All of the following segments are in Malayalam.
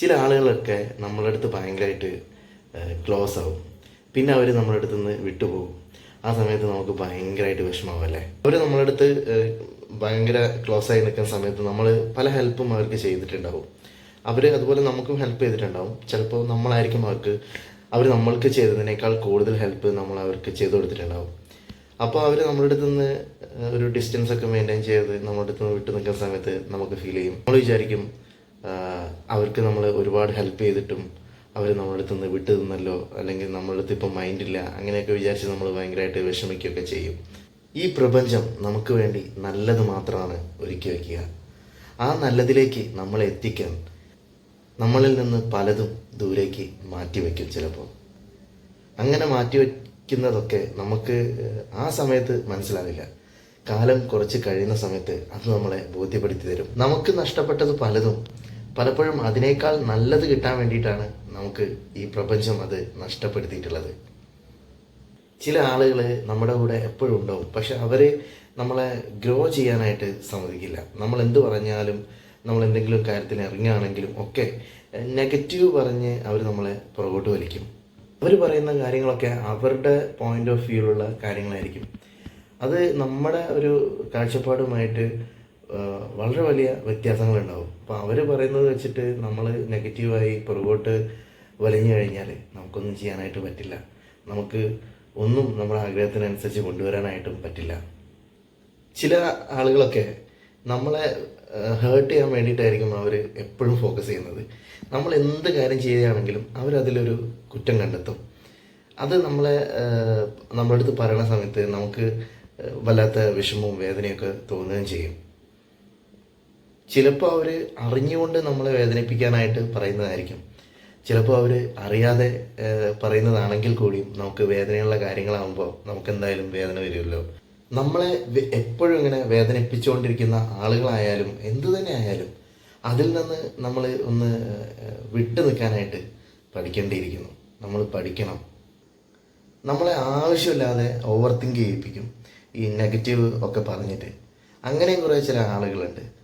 ചില ആളുകളൊക്കെ നമ്മളെ അടുത്ത് ഭയങ്കരമായിട്ട് ക്ലോസ് ആവും. പിന്നെ അവർ നമ്മുടെ അടുത്ത് നിന്ന് വിട്ടുപോകും. ആ സമയത്ത് നമുക്ക് ഭയങ്കരമായിട്ട് വിഷമാവും അല്ലേ? അവർ നമ്മളെ അടുത്ത് ഭയങ്കര ക്ലോസ് ആയി നിൽക്കുന്ന സമയത്ത് നമ്മൾ പല ഹെൽപ്പും അവർക്ക് ചെയ്തിട്ടുണ്ടാവും. അവർ അതുപോലെ നമുക്കും ഹെൽപ്പ് ചെയ്തിട്ടുണ്ടാവും. ചിലപ്പോൾ നമ്മളായിരിക്കും അവർക്ക് അവർ നമ്മൾക്ക് ചെയ്തതിനേക്കാൾ കൂടുതൽ ഹെൽപ്പ് നമ്മൾ അവർക്ക് ചെയ്തു കൊടുത്തിട്ടുണ്ടാവും. അപ്പോൾ അവർ നമ്മുടെ അടുത്ത് നിന്ന് ഒരു ഡിസ്റ്റൻസ് ഒക്കെ മെയിന്റെയിൻ ചെയ്ത് നമ്മുടെ അടുത്ത് നിന്ന് വിട്ടു നിൽക്കുന്ന സമയത്ത് നമുക്ക് ഫീൽ ചെയ്യും. നമ്മൾ വിചാരിക്കും അവർക്ക് നമ്മൾ ഒരുപാട് ഹെൽപ്പ് ചെയ്തിട്ടും അവർ നമ്മുടെ അടുത്ത് നിന്ന് വിട്ടു നിന്നല്ലോ അല്ലെങ്കിൽ നമ്മളുടെ അടുത്ത് ഇപ്പം മൈൻഡില്ല അങ്ങനെയൊക്കെ വിചാരിച്ച് നമ്മൾ ഭയങ്കരമായിട്ട് വിഷമിക്കുകയൊക്കെ ചെയ്യും. ഈ പ്രപഞ്ചം നമുക്ക് വേണ്ടി നല്ലത് മാത്രമാണ് ഒരുക്കി വയ്ക്കുക ആ നല്ലതിലേക്ക് നമ്മളെ എത്തിക്കാൻ നമ്മളിൽ നിന്ന് പലതും ദൂരേക്ക് മാറ്റി വയ്ക്കും ചിലപ്പോൾ അങ്ങനെ മാറ്റിവെക്കുന്നതൊക്കെ നമുക്ക് ആ സമയത്ത് മനസ്സിലാവില്ല. കാലം കുറച്ച് കഴിയുന്ന സമയത്ത് അത് നമ്മളെ ബോധ്യപ്പെടുത്തി തരും. നമുക്ക് നഷ്ടപ്പെട്ടത് പലതും പലപ്പോഴും അതിനേക്കാൾ നല്ലത് കിട്ടാൻ വേണ്ടിയിട്ടാണ് നമുക്ക് ഈ പ്രപഞ്ചം അത് നഷ്ടപ്പെടുത്തിയിട്ടുള്ളത്. ചില ആളുകൾ നമ്മുടെ കൂടെ എപ്പോഴും ഉണ്ടാവും. പക്ഷെ അവർ നമ്മളെ ഗ്രോ ചെയ്യാനായിട്ട് സമ്മതിക്കില്ല. നമ്മൾ എന്ത് പറഞ്ഞാലും നമ്മൾ എന്തെങ്കിലും കാര്യത്തിൽ ഇറങ്ങുകയാണെങ്കിലും ഒക്കെ നെഗറ്റീവ് പറഞ്ഞ് അവർ നമ്മളെ പുറകോട്ട് വലിക്കും. അവർ പറയുന്ന കാര്യങ്ങളൊക്കെ അവരുടെ പോയിന്റ് ഓഫ് വ്യൂയിലുള്ള കാര്യങ്ങളായിരിക്കും. അത് നമ്മുടെ ഒരു കാഴ്ചപ്പാടുമായിട്ട് വളരെ വലിയ വ്യത്യാസങ്ങളുണ്ടാവും. അപ്പോൾ അവർ പറയുന്നത് വെച്ചിട്ട് നമ്മൾ നെഗറ്റീവായി പുറകോട്ട് വലിഞ്ഞു കഴിഞ്ഞാൽ നമുക്കൊന്നും ചെയ്യാനായിട്ട് പറ്റില്ല. നമുക്ക് ഒന്നും നമ്മുടെ ആഗ്രഹത്തിനനുസരിച്ച് കൊണ്ടുവരാനായിട്ടും പറ്റില്ല. ചില ആളുകളൊക്കെ നമ്മളെ ഹേർട്ട് ചെയ്യാൻ വേണ്ടിയിട്ടായിരിക്കും അവർ എപ്പോഴും ഫോക്കസ് ചെയ്യുന്നത്. നമ്മൾ എന്ത് കാര്യം ചെയ്യുകയാണെങ്കിലും അവരതിലൊരു കുറ്റം കണ്ടെത്തും. അത് നമ്മളെ നമ്മുടെ അടുത്ത് പറയുന്ന സമയത്ത് നമുക്ക് വല്ലാത്ത വിഷമവും വേദനയൊക്കെ തോന്നുകയും ചെയ്യും. ചിലപ്പോൾ അവർ അറിഞ്ഞുകൊണ്ട് നമ്മളെ വേദനിപ്പിക്കാനായിട്ട് പറയുന്നതായിരിക്കും. ചിലപ്പോൾ അവർ അറിയാതെ പറയുന്നതാണെങ്കിൽ കൂടിയും നമുക്ക് വേദനയുള്ള കാര്യങ്ങളാകുമ്പോൾ നമുക്ക് എന്തായാലും വേദന വരുമല്ലോ. നമ്മളെ എപ്പോഴും ഇങ്ങനെ വേദനിപ്പിച്ചുകൊണ്ടിരിക്കുന്ന ആളുകളായാലും എന്തു തന്നെ ആയാലും അതിൽ നിന്ന് നമ്മൾ ഒന്ന് വിട്ടു നിൽക്കാനായിട്ട് പഠിക്കേണ്ടിയിരിക്കുന്നു. നമ്മൾ പഠിക്കണം. നമ്മളെ ആവശ്യമില്ലാതെ ഓവർ തിങ്ക് ചെയ്യിപ്പിക്കും. ഈ നെഗറ്റീവ് ഒക്കെ പറഞ്ഞിട്ട്. അങ്ങനെ കുറേ ചില ആളുകളുണ്ട്.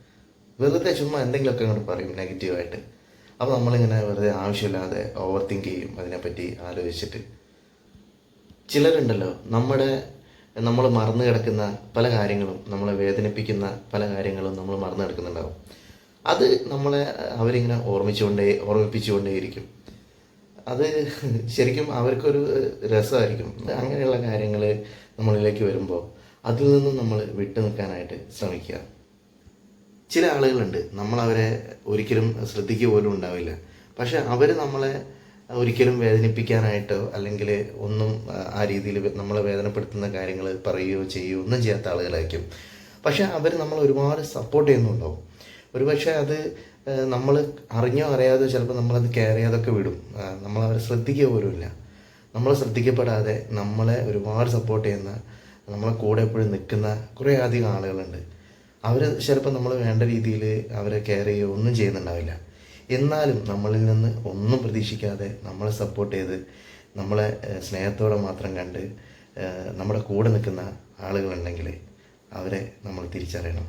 വെറുതെ ചുമ്മാ എന്തെങ്കിലുമൊക്കെ അങ്ങോട്ട് പറയും നെഗറ്റീവായിട്ട്. അപ്പോൾ നമ്മളിങ്ങനെ വെറുതെ ആവശ്യമില്ലാതെ ഓവർ തിങ്ക് ചെയ്യും അതിനെപ്പറ്റി ആലോചിച്ചിട്ട്. ചിലരുണ്ടല്ലോ നമ്മുടെ നമ്മൾ മറന്നു കിടക്കുന്ന പല കാര്യങ്ങളും നമ്മളെ വേദനിപ്പിക്കുന്ന പല കാര്യങ്ങളും നമ്മൾ മറന്നു കിടക്കുന്നുണ്ടാവും. അത് നമ്മളെ അവരിങ്ങനെ ഓർമ്മിച്ചുകൊണ്ടേ ഓർമ്മിപ്പിച്ചുകൊണ്ടേയിരിക്കും. അത് ശരിക്കും അവർക്കൊരു രസമായിരിക്കും. അങ്ങനെയുള്ള കാര്യങ്ങൾ നമ്മളിലേക്ക് വരുമ്പോൾ അതിൽ നിന്നും നമ്മൾ വിട്ടു നിൽക്കാനായിട്ട് ശ്രമിക്കുക. ചില ആളുകളുണ്ട്. നമ്മളവരെ ഒരിക്കലും ശ്രദ്ധിക്കുക പോലും ഉണ്ടാവില്ല. പക്ഷെ അവർ നമ്മളെ ഒരിക്കലും വേദനിപ്പിക്കാനായിട്ടോ അല്ലെങ്കിൽ ഒന്നും ആ, രീതിയിൽ നമ്മളെ വേദനപ്പെടുത്തുന്ന കാര്യങ്ങൾ പറയുകയോ ചെയ്യുകയോ ഒന്നും ചെയ്യാത്ത ആളുകളായിരിക്കും. പക്ഷെ അവർ നമ്മൾ ഒരുപാട് സപ്പോർട്ട് ചെയ്യുന്നുണ്ടാവും. ഒരുപക്ഷെ അത് നമ്മൾ അറിഞ്ഞോ അറിയാതോ ചിലപ്പോൾ നമ്മളത് കെയർ ചെയ്യാതൊക്കെ വിടും. നമ്മളവരെ ശ്രദ്ധിക്കുക പോലുമില്ല നമ്മൾ ശ്രദ്ധിക്കപ്പെടാതെ നമ്മളെ ഒരുപാട് സപ്പോർട്ട് ചെയ്യുന്ന നമ്മളെ കൂടെ എപ്പോഴും നിൽക്കുന്ന കുറേ അധികം ആളുകളുണ്ട്. അവർ ചിലപ്പോൾ നമ്മൾ വേണ്ട രീതിയിൽ അവരെ കെയർ ചെയ്യുകയോ ഒന്നും ചെയ്യുന്നുണ്ടാവില്ല. എന്നാലും നമ്മളിൽ നിന്ന് ഒന്നും പ്രതീക്ഷിക്കാതെ നമ്മളെ സപ്പോർട്ട് ചെയ്ത് നമ്മളെ സ്നേഹത്തോടെ മാത്രം കണ്ട് നമ്മുടെ കൂടെ നിൽക്കുന്ന ആളുകളുണ്ടെങ്കിൽ അവരെ നമ്മൾ തിരിച്ചറിയണം.